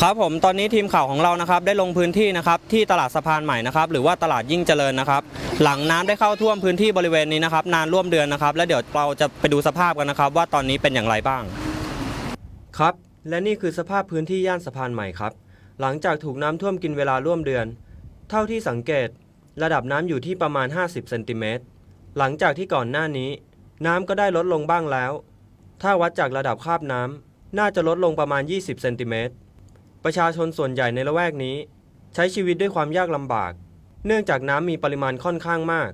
ครับผมตอนนี้ทีมข่าวของเรานะครับได้ลงพื้นที่นะครับที่ตลาดสะพานใหม่นะครับหรือว่าตลาดยิ่งเจริญนะครับ หลังน้ำได้เข้าท่วมพื้นที่บริเวณนี้นะครับ นานร่วมเดือนนะครับ แล้วเดี๋ยวเราจะไปดูสภาพกันนะครับ ว่าตอนนี้เป็นอย่างไรบ้าง ครับ และนี่คือสภาพพื้นที่ย่านสะพานใหม่ครับ หลังจากถูกน้ำท่วมกินเวลาร่วมเดือน เท่าที่สังเกต ระดับน้ำอยู่ที่ประมาณ 50เซนติเมตรหลังจากที่ก่อนหน้านี้ น้ำก็ได้ลดลงบ้างแล้ว ถ้าวัดจากระดับคาบน้ำน่าจะลดลงประมาณ 20เซนติเมตร ประชาชนส่วนใหญ่ในละแวกนี้ ใช้ชีวิตด้วยความยากลำบาก เนื่องจากน้ำมีปริมาณค่อนข้างมาก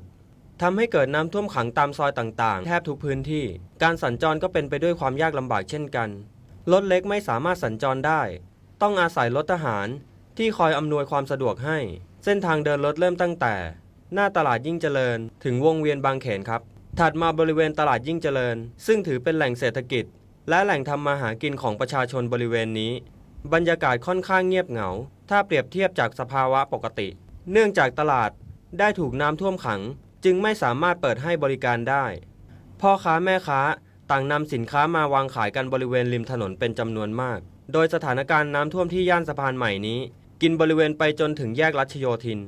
ทำให้เกิดน้ำท่วมขังตามซอยต่างๆ แทบทุกพื้นที่ การสัญจรก็เป็นไปด้วยความยากลำบากเช่นกัน รถเล็กไม่สามารถสัญจรได้ ต้องอาศัยรถทหารที่คอยอำนวยความสะดวกให้ เส้นทางเดินรถเริ่มตั้งแต่ หน้าตลาดยิ่งเจริญ ถึงวงเวียนบางเขนครับ ถัดมาบริเวณตลาดยิ่งเจริญ ซึ่งถือเป็นแหล่งเศรษฐกิจ และแหล่งทำมาหากินของประชาชนบริเวณนี้ บรรยากาศค่อนข้างเงียบเหงา ถ้าเปรียบเทียบจากสภาวะปกติ เนื่องจากตลาดได้ถูกน้ำท่วมขัง จึงไม่สามารถเปิดให้บริการได้ พ่อค้าแม่ค้าต่างนำสินค้ามาวางขายกันบริเวณริมถนนเป็นจำนวนมาก โดยสถานการณ์น้ำท่วมที่ย่านสะพานใหม่นี้ กินบริเวณไปจนถึงแยกรัชโยธิน